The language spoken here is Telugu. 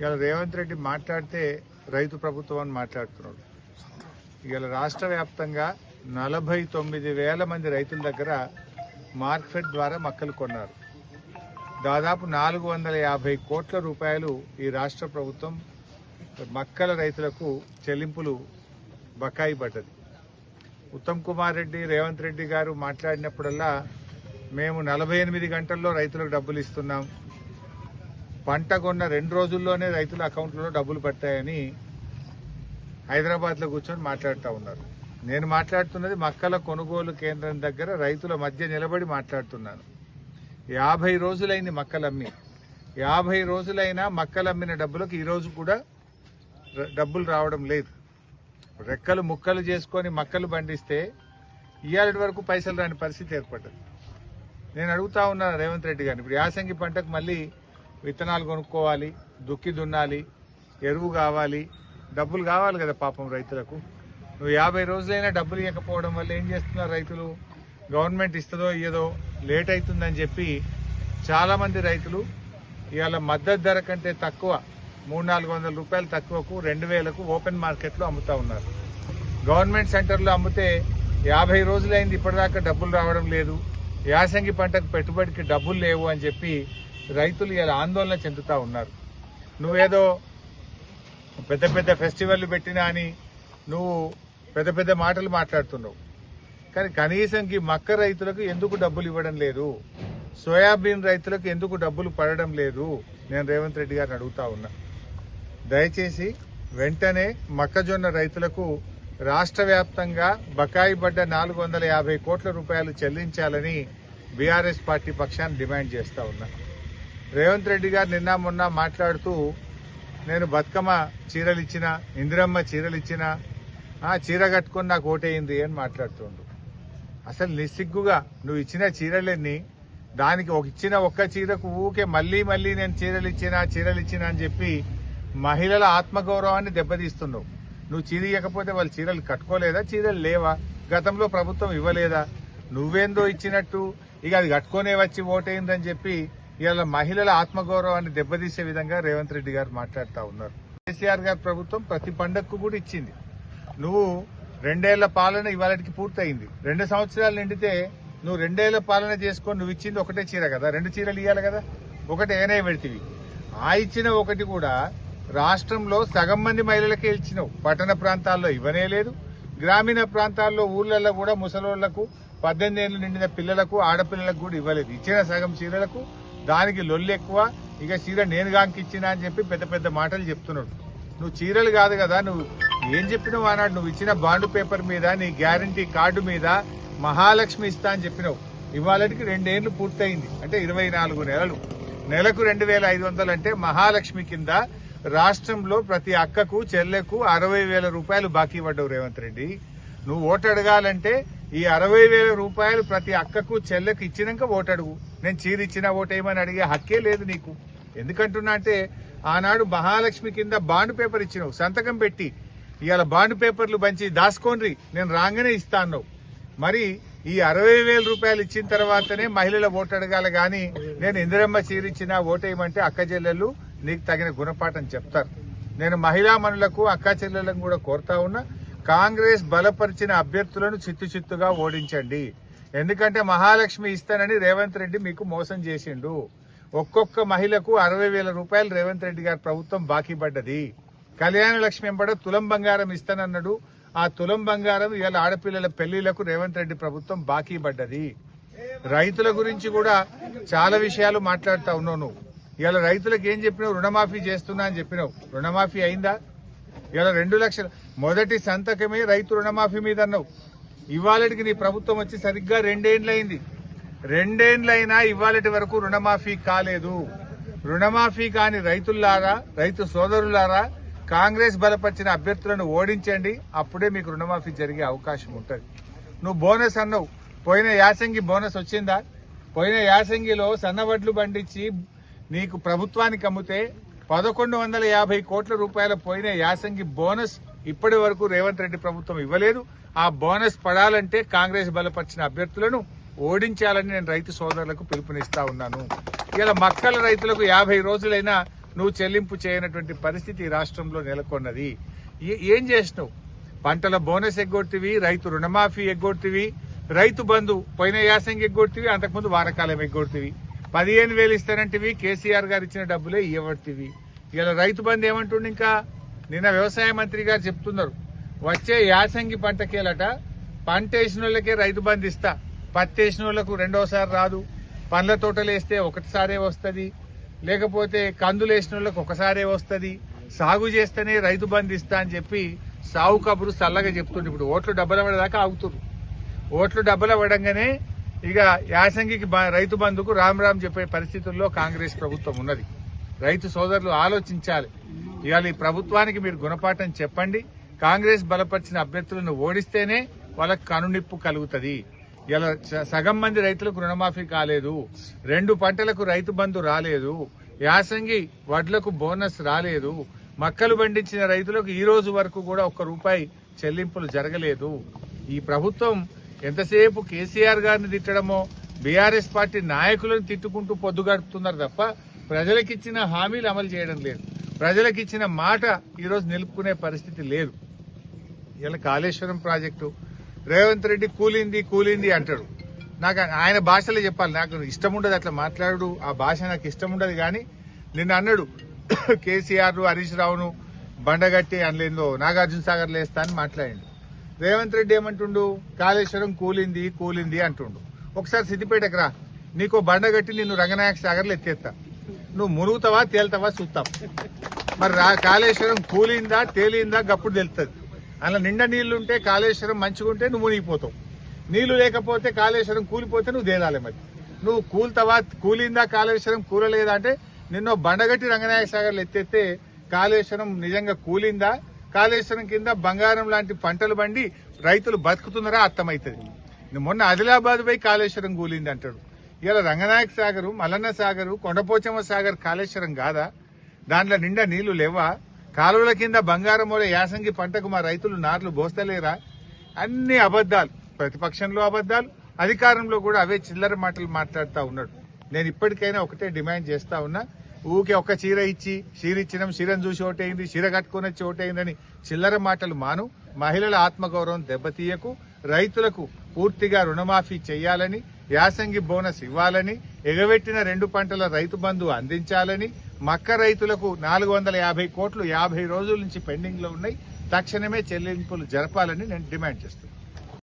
ఇవాళ రేవంత్ రెడ్డి మాట్లాడితే రైతు ప్రభుత్వం అని మాట్లాడుతున్నాడు. ఇవాళ రాష్ట్ర వ్యాప్తంగా నలభై తొమ్మిది వేల మంది రైతుల దగ్గర మార్కెట్ ద్వారా మక్కలు కొన్నారు. దాదాపు నాలుగు వందల యాభై కోట్ల రూపాయలు ఈ రాష్ట్ర ప్రభుత్వం మక్కల రైతులకు చెల్లింపులు బకాయి పడ్డది. ఉత్తమ్ కుమార్ రెడ్డి రేవంత్ రెడ్డి గారు మాట్లాడినప్పుడల్లా మేము నలభై ఎనిమిది గంటల్లో రైతులకు డబ్బులు ఇస్తున్నాం. పంట కొన్న రెండు రోజుల్లోనే రైతుల అకౌంట్లలో డబ్బులు పడతాయని హైదరాబాద్లో కూర్చొని మాట్లాడుతూ ఉన్నారు. నేను మాట్లాడుతున్నది మక్కల కొనుగోలు కేంద్రం దగ్గర రైతుల మధ్య నిలబడి మాట్లాడుతున్నాను. యాభై రోజులైంది మక్కలమ్మి. యాభై రోజులైనా మక్కలమ్మిన డబ్బులకు ఈరోజు కూడా డబ్బులు రావడం లేదు. రెక్కలు ముక్కలు చేసుకొని మక్కలు పండిస్తే ఇవాళ వరకు పైసలు రాని పరిస్థితి ఏర్పడ్డది. నేను అడుగుతా ఉన్నాను రేవంత్ రెడ్డి గారిని. ఇప్పుడు యాసంగి పంటకు మళ్ళీ విత్తనాలు కొనుక్కోవాలి దుక్కి దున్నాలి ఎరువు కావాలి డబ్బులు కావాలి కదా పాపం రైతులకు. నువ్వు యాభై రోజులైనా డబ్బులు ఇవ్వకపోవడం వల్ల ఏం చేస్తున్నారు రైతులు? గవర్నమెంట్ ఇస్తుందో ఇయ్యదో లేట్ అవుతుందని చెప్పి చాలామంది రైతులు ఇవాళ మద్దతు ధర కంటే తక్కువ మూడు నాలుగు వందల రూపాయలు తక్కువకు రెండు వేలకు ఓపెన్ మార్కెట్లో అమ్ముతా ఉన్నారు. గవర్నమెంట్ సెంటర్లో అమ్మితే యాభై రోజులైంది ఇప్పటిదాకా డబ్బులు రావడం లేదు. యాసంగి పంటకు పెట్టుబడికి డబ్బులు లేవు అని చెప్పి రైతులు ఇలా ఆందోళన చెందుతూ ఉన్నారు. నువ్వేదో పెద్ద పెద్ద ఫెస్టివల్ పెట్టినా అని నువ్వు పెద్ద పెద్ద మాటలు మాట్లాడుతున్నావు. కానీ కనీసంకి మక్క రైతులకు ఎందుకు డబ్బులు ఇవ్వడం లేదు? సోయాబీన్ రైతులకు ఎందుకు డబ్బులు పడడం లేదు? నేను రేవంత్ రెడ్డి గారిని అడుగుతా ఉన్నా. దయచేసి వెంటనే మొక్కజొన్న రైతులకు రాష్ట్ర వ్యాప్తంగా బకాయి పడ్డ నాలుగు వందల యాభై కోట్ల రూపాయలు చెల్లించాలని బీఆర్ఎస్ పార్టీ పక్షాన్ని డిమాండ్ చేస్తా ఉన్నా. రేవంత్ రెడ్డి గారు నిన్న మొన్న మాట్లాడుతూ నేను బతుకమ్మ చీరలు ఇచ్చిన ఇందిరమ్మ చీరలు ఇచ్చిన ఆ చీర కట్టుకొని నాకు ఓటేయింది అని మాట్లాడుతుండు. అసలు నిస్సిగ్గుగా నువ్వు ఇచ్చిన చీరలన్నీ దానికి ఒక ఇచ్చిన ఒక్క చీరకు ఊకే మళ్ళీ మళ్ళీ నేను చీరలు ఇచ్చిన చీరలు ఇచ్చిన అని చెప్పి మహిళల ఆత్మగౌరవాన్ని దెబ్బతీస్తున్నావు. నువ్వు చీర ఇవ్వకపోతే వాళ్ళు చీరలు కట్టుకోలేదా? చీరలు లేవా? గతంలో ప్రభుత్వం ఇవ్వలేదా? నువ్వేందో ఇచ్చినట్టు ఇక అది కట్టుకునే వచ్చి ఓటైందని చెప్పి ఇవాళ మహిళల ఆత్మగౌరవాన్ని దెబ్బతీసే విధంగా రేవంత్ రెడ్డి గారు మాట్లాడుతూ ఉన్నారు. కేసీఆర్ గారి ప్రభుత్వం ప్రతి పండగకు కూడా ఇచ్చింది. నువ్వు రెండేళ్ళ పాలన ఇవాళకి పూర్తయింది. రెండు సంవత్సరాలు నిండితే నువ్వు రెండేళ్ళ పాలన చేసుకొని నువ్వు ఇచ్చింది ఒకటే చీర కదా? రెండు చీరలు ఇవ్వాలి కదా? ఒకటి ఏనే పెడితివి. ఆ ఇచ్చిన ఒకటి కూడా రాష్ట్రంలో సగం మంది మహిళలకే ఇచ్చినావు. పట్టణ ప్రాంతాల్లో ఇవ్వనే లేదు. గ్రామీణ ప్రాంతాల్లో ఊళ్ళల్లో కూడా ముసలోళ్ళకు పద్దెనిమిది ఏళ్ళు నిండిన పిల్లలకు ఆడపిల్లలకు కూడా ఇవ్వలేదు. ఇచ్చిన సగం చీరలకు దానికి లొల్లు ఎక్కువ. ఇక చీర నేను గాంకిచ్చిన అని చెప్పి పెద్ద పెద్ద మాటలు చెప్తున్నాడు. నువ్వు చీరలు కాదు కదా నువ్వు ఏం చెప్పినావు అన్నాడు నువ్వు ఇచ్చిన బాండ్ పేపర్ మీద నీ గ్యారంటీ కార్డు మీద మహాలక్ష్మి ఇస్తా అని చెప్పినావు. ఇవాళకి రెండేళ్ళు పూర్తయింది. అంటే ఇరవై నాలుగు నెలలు. నెలకు రెండు వేల ఐదు వందలు అంటే మహాలక్ష్మి కింద రాష్ట్రంలో ప్రతి అక్కకు చెల్లెకు అరవై వేల రూపాయలు బాకీ పడ్డవు రేవంత్ రెడ్డి. నువ్వు ఓటు అడగాలంటే ఈ అరవై వేల రూపాయలు ప్రతి అక్కకు చెల్లెకు ఇచ్చినాక ఓటు అడుగు. నేను చీర ఇచ్చిన ఓటేయమని అడిగే హక్కే లేదు నీకు. ఎందుకంటున్నా అంటే ఆనాడు మహాలక్ష్మి కింద బాండ్ పేపర్ ఇచ్చినావు సంతకం పెట్టి. ఇవాళ బాండ్ పేపర్లు పంచి దాసుకోండ్రి నేను రాగానే ఇస్తాను మరి ఈ అరవై వేల రూపాయలు ఇచ్చిన తర్వాతనే మహిళల ఓటు అడగాల గాని నేను ఇందిరమ్మ చీరిచ్చిన ఓటేయమంటే అక్క చెల్లెళ్ళు నీకు తగిన గుణపాఠం చెప్తారు. నేను మహిళా మనులకు అక్క చెల్లెళ్ళను కూడా కోరుతా ఉన్నా కాంగ్రెస్ బలపరిచిన అభ్యర్థులను చిత్తు చిత్తుగా ఓడించండి. ఎందుకంటే మహాలక్ష్మి ఇస్తానని రేవంత్ రెడ్డి మీకు మోసం చేసిండు. ఒక్కొక్క మహిళకు అరవై వేల రూపాయలు రేవంత్ రెడ్డి గారి ప్రభుత్వం బాకీ పడ్డది. కళ్యాణ లక్ష్మి ఎంబడ తులం బంగారం ఇస్తానన్నాడు. ఆ తులం బంగారం ఇవాళ ఆడపిల్లల పెళ్ళిళ్ళకు రేవంత్ రెడ్డి ప్రభుత్వం బాకీ పడ్డది. రైతుల గురించి కూడా చాలా విషయాలు మాట్లాడుతా ఉన్నావు నువ్వు ఇవాళ రైతులకు ఏం చెప్పినావు? రుణమాఫీ చేస్తున్నా అని చెప్పినావు. రుణమాఫీ అయిందా? ఇవాళ రెండు లక్షలు. మొదటి సంతకమే రైతు రుణమాఫీ మీద అన్నావు. ఇవాళకి నీ ప్రభుత్వం వచ్చి సరిగ్గా రెండేండ్లయింది. రెండేండ్లైనా ఇవాళటి వరకు రుణమాఫీ కాలేదు. రుణమాఫీ కాని రైతుల్లారా రైతు సోదరులారా కాంగ్రెస్ బలపరిచిన అభ్యర్థులను ఓడించండి. అప్పుడే మీకు రుణమాఫీ జరిగే అవకాశం ఉంటుంది. నువ్వు బోనస్ అన్నావు. పోయిన యాసంగి బోనస్ వచ్చిందా? పోయిన యాసంగిలో సన్నవడ్లు పండించి నీకు ప్రభుత్వానికి అమ్మితే పదకొండు వందల యాభై కోట్ల రూపాయల పోయిన యాసంగి బోనస్ ఇప్పటి వరకు రేవంత్ రెడ్డి ప్రభుత్వం ఇవ్వలేదు. ఆ బోనస్ పడాలంటే కాంగ్రెస్ బలపరిచిన అభ్యర్థులను ఓడించాలని నేను రైతు సోదరులకు పిలుపునిస్తా ఉన్నాను. ఇలా మక్కల రైతులకు యాభై రోజులైనా నువ్వు చెల్లింపు చేయనటువంటి పరిస్థితి ఈ రాష్ట్రంలో నెలకొన్నది. ఏం చేసినావు? పంటల బోనస్ ఎగ్గొట్టివి రైతు రుణమాఫీ ఎగ్గొట్టివి రైతు బంధు పోయిన యాసంగి ఎగ్గొట్టివి అంతకుముందు వానకాలం ఎగ్గొట్టివి. పదిహేను వేలు ఇస్తానంటివి కేసీఆర్ గారు ఇచ్చిన డబ్బులే ఇవ్వబట్టివి ఇలా రైతు బంధు ఏమంటుండే ఇంకా? నిన్న వ్యవసాయ మంత్రి గారు చెప్తున్నారు. వచ్చే యాసంగి పంటకేలట పంట వేసిన వాళ్ళకే రైతు బంధు ఇస్తా. పత్తి వేసిన వాళ్ళకు రెండోసారి రాదు. పండ్ల తోటలు వేస్తే ఒకటిసారే వస్తుంది. లేకపోతే కందులు వేసిన వాళ్ళకి ఒకసారే వస్తుంది. సాగు చేస్తేనే రైతు బంధు ఇస్తా అని చెప్పి సాగు కబురు చల్లగా చెప్తుండే ఇప్పుడు ఓట్లు డబ్బల పడేదాకా ఆగుతున్నారు ఓట్లు డబ్బల పడంగానే ఇక యాసంగికి రైతు బంధుకు రామ్ రామ్ చెప్పే పరిస్థితుల్లో కాంగ్రెస్ ప్రభుత్వం ఉన్నది. రైతు సోదరులు ఆలోచించాలి. ఇవాళ ఈ ప్రభుత్వానికి మీరు గుణపాఠం చెప్పండి. కాంగ్రెస్ బలపరిచిన అభ్యర్థులను ఓడిస్తేనే వాళ్ళకు కనునిప్పు కలుగుతుంది. ఇలా స- సగం మంది రైతులకు రుణమాఫీ కాలేదు. రెండు పంటలకు రైతు బంధు రాలేదు. యాసంగి వడ్లకు బోనస్ రాలేదు. మక్కలు పండించిన రైతులకు ఈ రోజు వరకు కూడా ఒక్క రూపాయి చెల్లింపులు జరగలేదు. ఈ ప్రభుత్వం ఎంతసేపు కేసీఆర్ గారిని తిట్టడమో బీఆర్ఎస్ పార్టీ నాయకులను తిట్టుకుంటూ పొద్దుగడుపుతున్నారు తప్ప ప్రజలకిచ్చిన హామీలు అమలు చేయడం లేదు. ప్రజలకిచ్చిన మాట ఈరోజు నిలుపుకునే పరిస్థితి లేదు. ఇలా కాళేశ్వరం ప్రాజెక్టు. రేవంత్ రెడ్డి కూలింది కూలింది అంటాడు. నాకు ఆయన భాషలో చెప్పాలి. నాకు ఇష్టం ఉండదు అట్లా మాట్లాడు. ఆ భాష నాకు ఇష్టం ఉండదు కానీ నిన్న అన్నాడు. కేసీఆర్ హరీష్ రావును బండగట్టి అనలేందో నాగార్జున సాగర్ లేస్తా అని మాట్లాడిండు. రేవంత్ రెడ్డి ఏమంటుండు? కాళేశ్వరం కూలింది కూలింది అంటుండు. ఒకసారి సిద్దిపేటకు రా. నీకు బండగట్టి నిన్ను రంగనాయక సాగర్లో ఎత్తేస్తా. నువ్వు మునుగుతావా తేలుతావా చూస్తాం. మరి రా కాళేశ్వరం కూలిందా తేలిందా గప్పుడు తెలుస్తుంది అలా నిండా నీళ్ళుంటే కాళేశ్వరం మంచిగుంటే నువ్వు మునిగిపోతావు. నీళ్ళు లేకపోతే కాళేశ్వరం కూలిపోతే నువ్వు తేలాలి మరి. నువ్వు కూల్తావా? కూలిందా? కాళేశ్వరం కూలలేదా? అంటే నిన్నో బండగట్టి రంగనాయక సాగర్లు ఎత్తేస్తే కాళేశ్వరం నిజంగా కూలిందా? కాళేశ్వరం కింద బంగారం లాంటి పంటలు బండి రైతులు బతుకుతున్నారా? అర్థమవుతుంది. నువ్వు మొన్న ఆదిలాబాద్ పోయి కాళేశ్వరం కూలింది అంటాడు. ఇలా రంగనాయక సాగరు మల్లన్న సాగరు కొండపోచమ్మ సాగర్ కాళేశ్వరం కాదా? దాంట్లో నిండా నీళ్ళు లేవా? కాలువల కింద బంగారం వల్ల యాసంగి పంటకు మా రైతులు నార్లు బోస్తలేరా? అన్ని అబద్దాలు ప్రతిపక్షంలో అబద్దాలు అధికారంలో కూడా అవే చిల్లర మాటలు మాట్లాడుతూ ఉన్నాడు. నేను ఇప్పటికైనా ఒకటే డిమాండ్ చేస్తా ఉన్నా. ఊకే ఒక్క చీర ఇచ్చి చీర ఇచ్చినాం చీరను చూసి ఓటైంది చీర కట్టుకుని వచ్చి ఓటైందని చిల్లర మాటలు మాను. మహిళల ఆత్మగౌరవం దెబ్బతీయకు రైతులకు పూర్తిగా రుణమాఫీ చేయాలని యాసంగి బోనస్ ఇవ్వాలని ఎగబెట్టిన రెండు పంటల రైతు బంధు అందించాలని మక్క రైతులకు నాలుగు వందల యాభై కోట్లు యాభై రోజుల నుంచి పెండింగ్లో ఉన్నాయి. తక్షణమే చెల్లింపులు జరపాలని నేను డిమాండ్ చేస్తున్నాను.